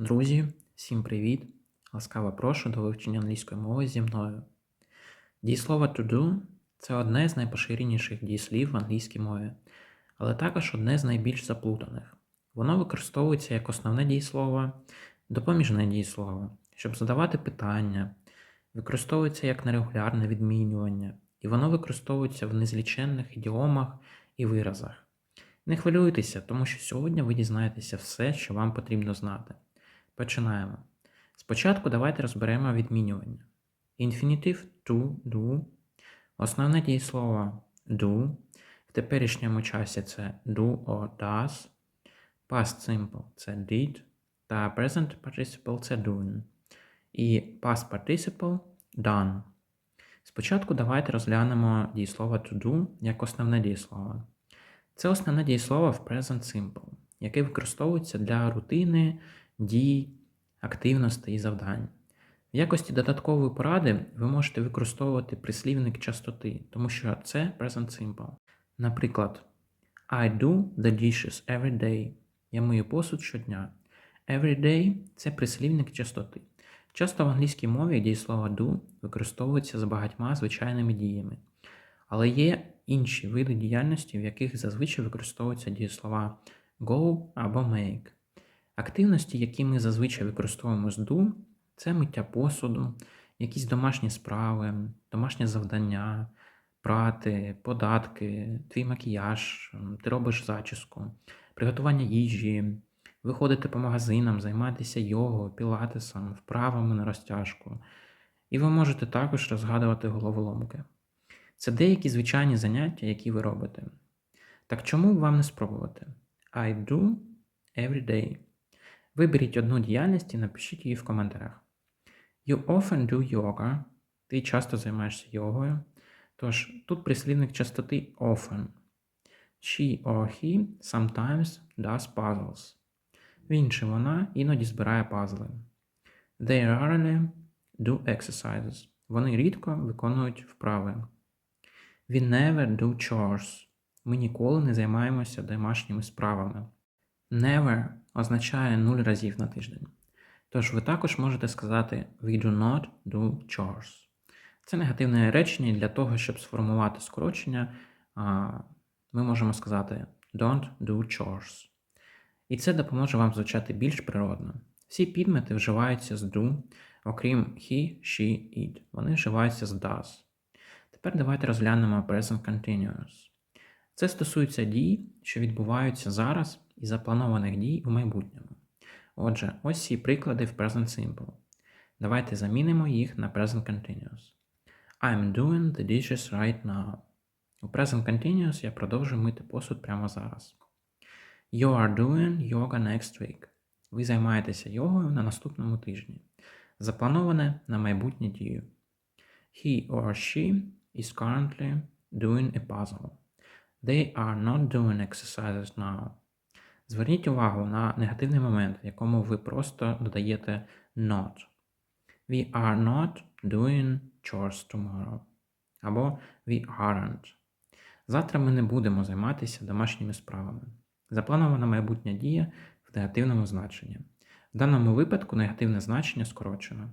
Друзі, всім привіт! Ласкаво прошу до вивчення англійської мови зі мною. Дієслово to do це одне з найпоширеніших дієслів в англійській мові, але також одне з найбільш заплутаних. Воно використовується як основне дієслово, допоміжне дієслово, щоб задавати питання, використовується як нерегулярне відмінювання, і воно використовується в незліченних ідіомах і виразах. Не хвилюйтеся, тому що сьогодні ви дізнаєтеся все, що вам потрібно знати. Починаємо. Спочатку давайте розберемо відмінювання. Інфінітив to do. Основне дієслово do. В теперішньому часі це do or does. Past simple це did. Та present participle це doing. І past participle done. Спочатку давайте розглянемо дієслово to do як основне дієслово. Це основне дієслово в present simple, яке використовується для рутини, дій, активностей і завдань. В якості додаткової поради ви можете використовувати прислівник частоти, тому що це present simple. Наприклад, I do the dishes every day. Я мию посуд щодня. Every day це прислівник частоти. Часто в англійській мові дієслово do використовується з багатьма звичайними діями. Але є інші види діяльності, в яких зазвичай використовуються дієслова go або make. Активності, які ми зазвичай використовуємо з do, це миття посуду, якісь домашні справи, домашнє завдання, прати, податки, твій макіяж, ти робиш зачіску, приготування їжі, виходити по магазинам, займатися йогою, пілатесом, вправами на розтяжку. І ви можете також розгадувати головоломки. Це деякі звичайні заняття, які ви робите. Так чому б вам не спробувати? I do every day. Виберіть одну діяльність і напишіть її в коментарях. You often do yoga. Ти часто займаєшся йогою. Тож тут прислівник частоти often. She or he sometimes does puzzles. Він чи вона іноді збирає пазли. They rarely do exercises. Вони рідко виконують вправи. We never do chores. Ми ніколи не займаємося домашніми справами. Never означає 0 разів на тиждень. Тож ви також можете сказати We do not do chores. Це негативне речення, для того, щоб сформувати скорочення, ми можемо сказати Don't do chores. І це допоможе вам звучати більш природно. Всі підмети вживаються з do, окрім he, she, it. Вони вживаються з does. Тепер давайте розглянемо Present Continuous. Це стосується дій, що відбуваються зараз і запланованих дій у майбутньому. Отже, ось ці приклади в Present Simple. Давайте замінимо їх на Present Continuous. I'm doing the dishes right now. У Present Continuous я продовжую мити посуд прямо зараз. You are doing yoga next week. Ви займаєтеся йогою на наступному тижні. Заплановане на майбутнє дію. He or she is currently doing a puzzle. They are not doing exercises now. Зверніть увагу на негативний момент, в якому ви просто додаєте not. We are not doing chores tomorrow. Або we aren't. Завтра ми не будемо займатися домашніми справами. Запланована майбутня дія в негативному значенні. В даному випадку негативне значення скорочено.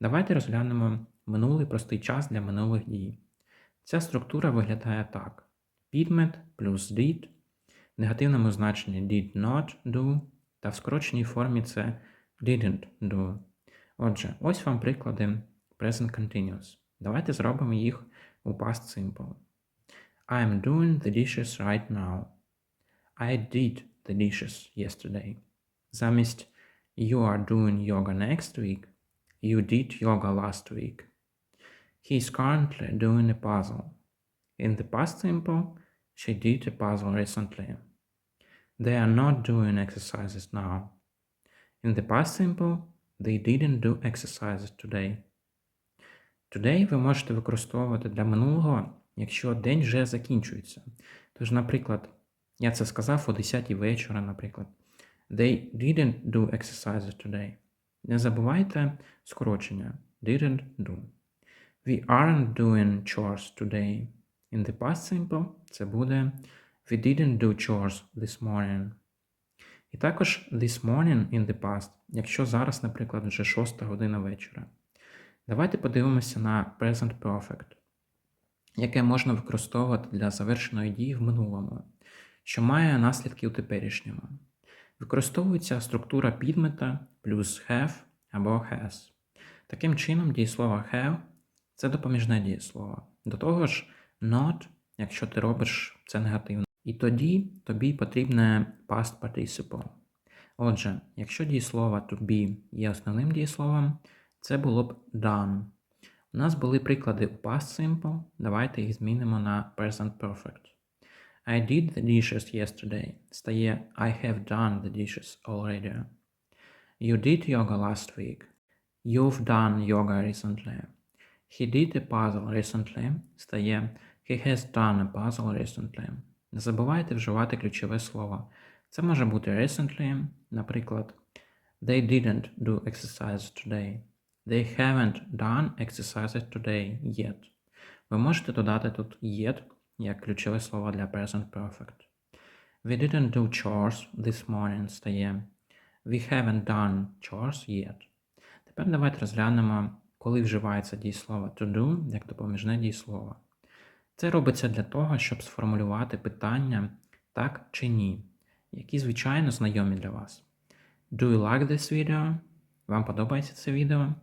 Давайте розглянемо минулий простий час для минулих дій. Ця структура виглядає так: підмет плюс did, в негативному значенні did not do, та в скороченій формі це didn't do. Отже, ось вам приклади Present Continuous. Давайте зробимо їх у Past Simple. I am doing the dishes right now. I did the dishes yesterday. Замість You are doing yoga next week. You did yoga last week. He is currently doing a puzzle. In the past simple, she did a puzzle recently. They are not doing exercises now. In the past simple, they didn't do exercises today. Today ви можете використовувати для минулого, якщо день вже закінчується. Тож, наприклад, я це сказав о 10 вечора, наприклад. They didn't do exercises today. Не забувайте скорочення. Didn't do. We aren't doing chores today. In the past simple це буде We didn't do chores this morning. І також this morning in the past якщо зараз, наприклад, вже 6 година вечора. Давайте подивимося на Present Perfect, яке можна використовувати для завершеної дії в минулому, що має наслідки у теперішньому. Використовується структура підмета плюс have або has. Таким чином, дієслово have це допоміжне дієслово. До того ж, not, якщо ти робиш це негативно. І тоді тобі потрібне past participle. Отже, якщо дієслово to be є основним дієсловом, це було б done. У нас були приклади у past simple. Давайте їх змінимо на present perfect. I did the dishes yesterday. Стає I have done the dishes already. You did yoga last week. You've done yoga recently. He did a puzzle recently. Стає He has done a puzzle recently. Не забувайте вживати ключове слово. Це може бути recently, наприклад, They didn't do exercise today. They haven't done exercises today yet. Ви можете додати тут yet як ключове слово для present perfect. We didn't do chores this morning стає We haven't done chores yet. Тепер давайте розглянемо, коли вживається дієслово to do як допоміжне дієслово. Це робиться для того, щоб сформулювати питання так чи ні, які звичайно знайомі для вас. Do you like this video? Вам подобається це відео?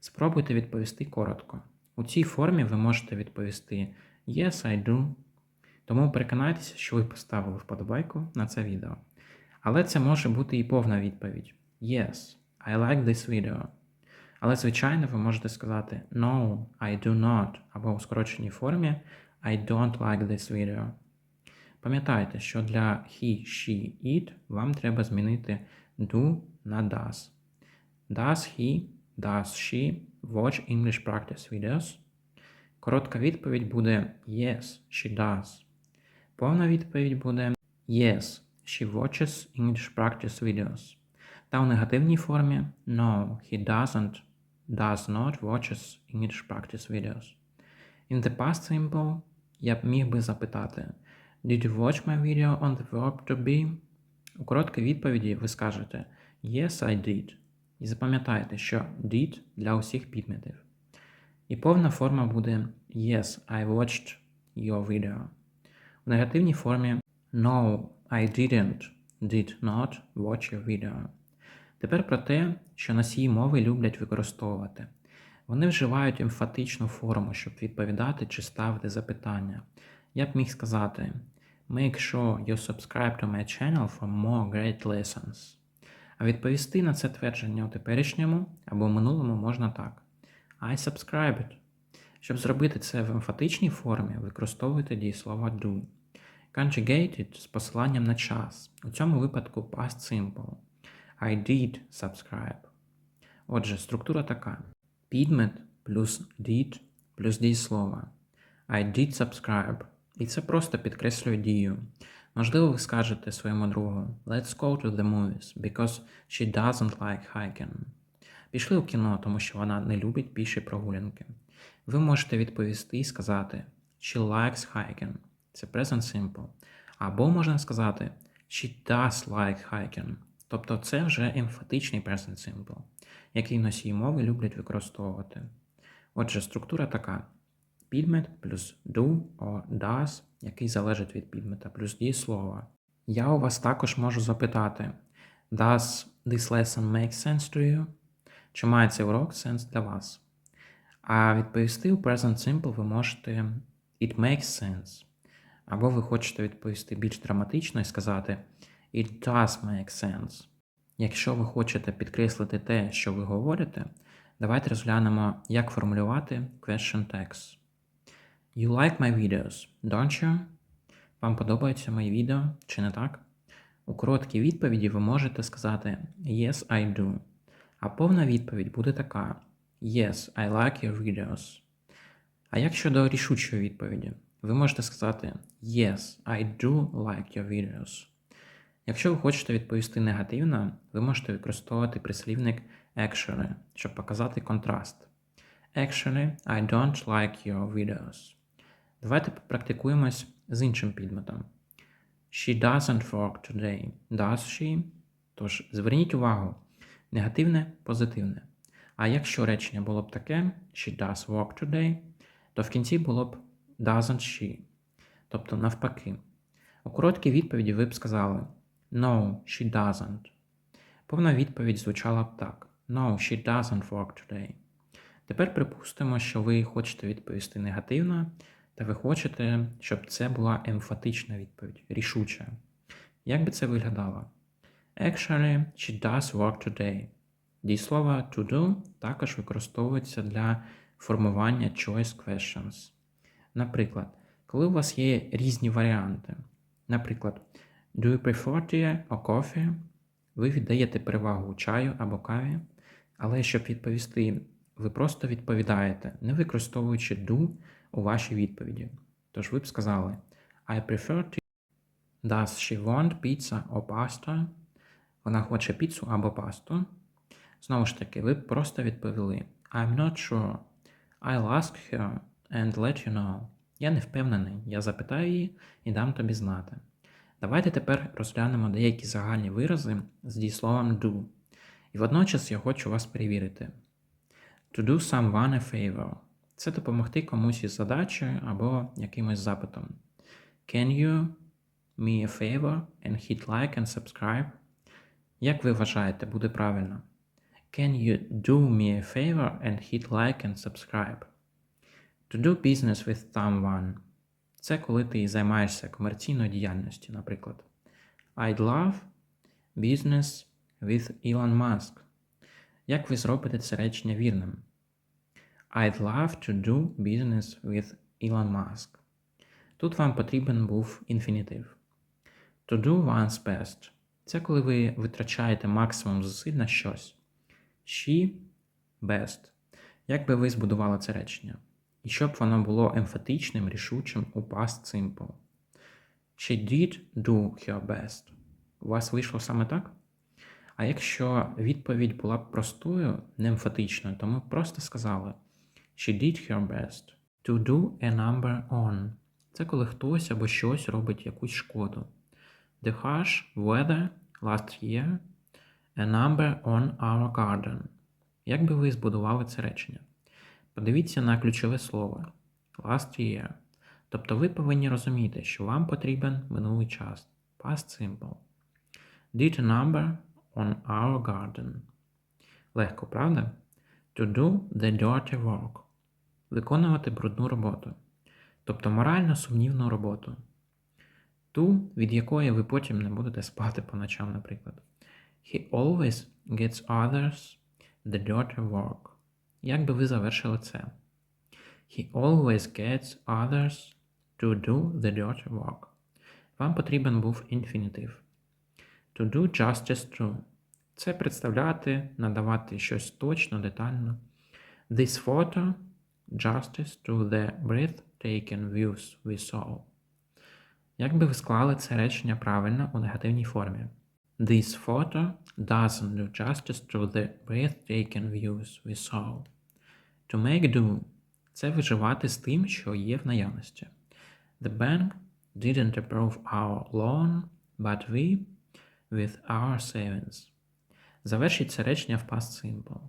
Спробуйте відповісти коротко. У цій формі ви можете відповісти Yes, I do. Тому переконайтеся, що ви поставили вподобайку на це відео. Але це може бути і повна відповідь: Yes, I like this video. Але, звичайно, ви можете сказати No, I do not, або у скороченій формі I don't like this video. Пам'ятайте, що для he, she, it вам треба змінити do на does. Does he, does she watch English practice videos? Коротка відповідь буде Yes, she does. Повна відповідь буде Yes, she watches English practice videos. Та у негативній формі No, he doesn't, does not watches English practice videos. In the past simple я б міг би запитати Did you watch my video on the verb to be? У короткій відповіді ви скажете Yes, I did. І запам'ятайте, що did для усіх підметів. І повна форма буде Yes, I watched your video. У негативній формі No, I didn't, did not watch your video. Тепер про те, що носії мови люблять використовувати. Вони вживають емфатичну форму, щоб відповідати чи ставити запитання. Я б міг сказати Make sure you subscribe to my channel for more great lessons. А відповісти на це твердження у теперішньому або минулому можна так. I subscribed. Щоб зробити це в емфатичній формі, використовуйте дієслово do. Conjugated з посиланням на час. У цьому випадку past simple. I did subscribe. Отже, структура така: підмет плюс did плюс дієслово. I did subscribe. І це просто підкреслює дію. Можливо, ви скажете своєму другу Let's go to the movies because she doesn't like hiking. Пішли у кіно, тому що вона не любить піші прогулянки. Ви можете відповісти і сказати She likes hiking. Це present simple. Або можна сказати She does like hiking. Тобто це вже емфатичний present simple, який носії мови люблять використовувати. Отже, структура така: підмет плюс do or does, який залежить від підмета, плюс дієслова. Я у вас також можу запитати: Does this lesson make sense to you? Чи має цей урок сенс для вас? А відповісти у Present Simple ви можете It makes sense. Або ви хочете відповісти більш драматично і сказати It does make sense. Якщо ви хочете підкреслити те, що ви говорите, давайте розглянемо, як формулювати question text. You like my videos, don't you? Вам подобаються мої відео, чи не так? У короткій відповіді ви можете сказати Yes, I do. А повна відповідь буде така: Yes, I like your videos. А як щодо рішучої відповіді, ви можете сказати Yes, I do like your videos. Якщо ви хочете відповісти негативно, ви можете використовувати прислівник actually, щоб показати контраст. Actually, I don't like your videos. Давайте попрактикуємось з іншим підметом. She doesn't work today, does she? Тож, зверніть увагу, Негативне позитивне. А якщо речення було б таке She does work today, то в кінці було б doesn't she. Тобто навпаки. У короткій відповіді ви б сказали No, she doesn't. Повна відповідь звучала б так: No, she doesn't work today. Тепер припустимо, що ви хочете відповісти негативно, та ви хочете, щоб це була емфатична відповідь, рішуча. Як би це виглядало? Actually, she does work today. Дієслово to do також використовується для формування choice questions. Наприклад, коли у вас є різні варіанти. Наприклад, Do you prefer tea or coffee? Ви віддаєте перевагу чаю або каві, але щоб відповісти, ви просто відповідаєте, не використовуючи do у вашій відповіді. Тож ви б сказали I prefer tea. Does she want pizza or pasta? Вона хоче піцу або пасту. Знову ж таки, ви б просто відповіли I'm not sure. I'll ask her and let you know. Я не впевнений, я запитаю її і дам тобі знати. Давайте тепер розглянемо деякі загальні вирази з дієсловом do. І водночас я хочу вас перевірити. To do someone a favor. Це допомогти комусь із задачею або якимось запитом. Can you me a favor and hit like and subscribe? Як ви вважаєте, буде правильно? Can you do me a favor and hit like and subscribe? To do business with someone. Це коли ти займаєшся комерційною діяльністю, наприклад. I'd love business with Elon Musk. Як ви зробите це речення вірним? I'd love to do business with Elon Musk. Тут вам потрібен був інфінітив. To do one's best. Це коли ви витрачаєте максимум зусиль на щось. She best. Як би ви збудували це речення? І щоб воно було емфатичним, рішучим у past simple. She did do her best. У вас вийшло саме так? А якщо відповідь була б простою, не емфатичною, то ми просто сказали She did her best. To do a number on. Це коли хтось або щось робить якусь шкоду. The harsh weather last year a number on our garden. Як би ви збудували це речення? Подивіться на ключове слово last year. Тобто ви повинні розуміти, що вам потрібен минулий час. Past simple. Did a number on our garden. Легко, правда? To do the dirty work. Виконувати брудну роботу. Тобто морально сумнівну роботу. Ту, від якої ви потім не будете спати по ночам, наприклад. He always gets others the dirty work. Як би ви завершили це? He always gets others to do the dirty work. Вам потрібен був інфінітив. To do justice to. Це представляти, надавати щось точно, детально. This photo justice to the breathtaking views we saw. Як би ви склали це речення правильно у негативній формі? This photo doesn't do justice to the breathtaking views we saw. To make do – це виживати з тим, що є в наявності. The bank didn't approve our loan, but we with our savings. Завершіть це речення в past simple.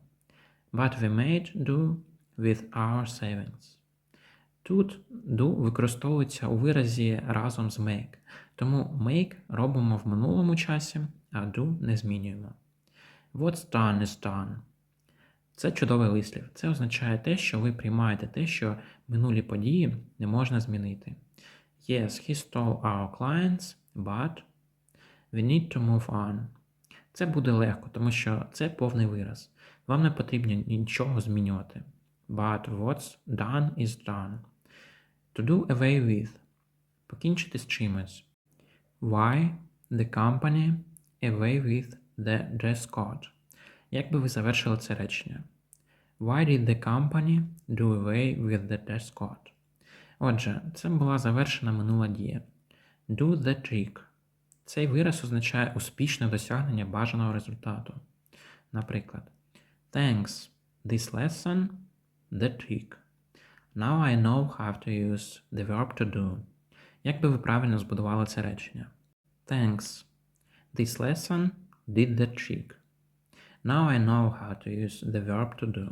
But we made do with our savings. Тут do використовується у виразі разом з make. Тому make робимо в минулому часі, а do не змінюємо. What's done is done. Це чудовий вислів. Це означає те, що ви приймаєте те, що минулі події не можна змінити. Yes, he stole our clients, but we need to move on. Це буде легко, тому що це повний вираз. Вам не потрібно нічого змінювати. But what's done is done. To do away with. Покінчити з чимось. Why the company away with the dress code? Як би ви завершили це речення? Why did the company do away with the dress code? Отже, це була завершена минула дія. Do the trick. Цей вираз означає успішне досягнення бажаного результату. Наприклад, Thanks. This lesson the trick. Now I know how to use the verb to do. Як би ви правильно збудували це речення? Thanks. This lesson did the trick. Now I know how to use the verb to do.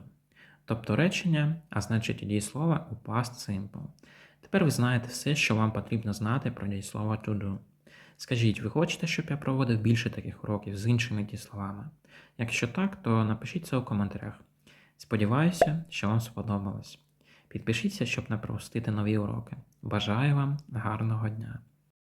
Тобто речення, а значить і дієслова у past simple. Тепер ви знаєте все, що вам потрібно знати про дієслово to do. Скажіть, ви хочете, щоб я проводив більше таких уроків з іншими дієсловами? Якщо так, то напишіть це у коментарях. Сподіваюся, що вам сподобалось. Підпишіться, щоб не пропустити нові уроки. Бажаю вам гарного дня!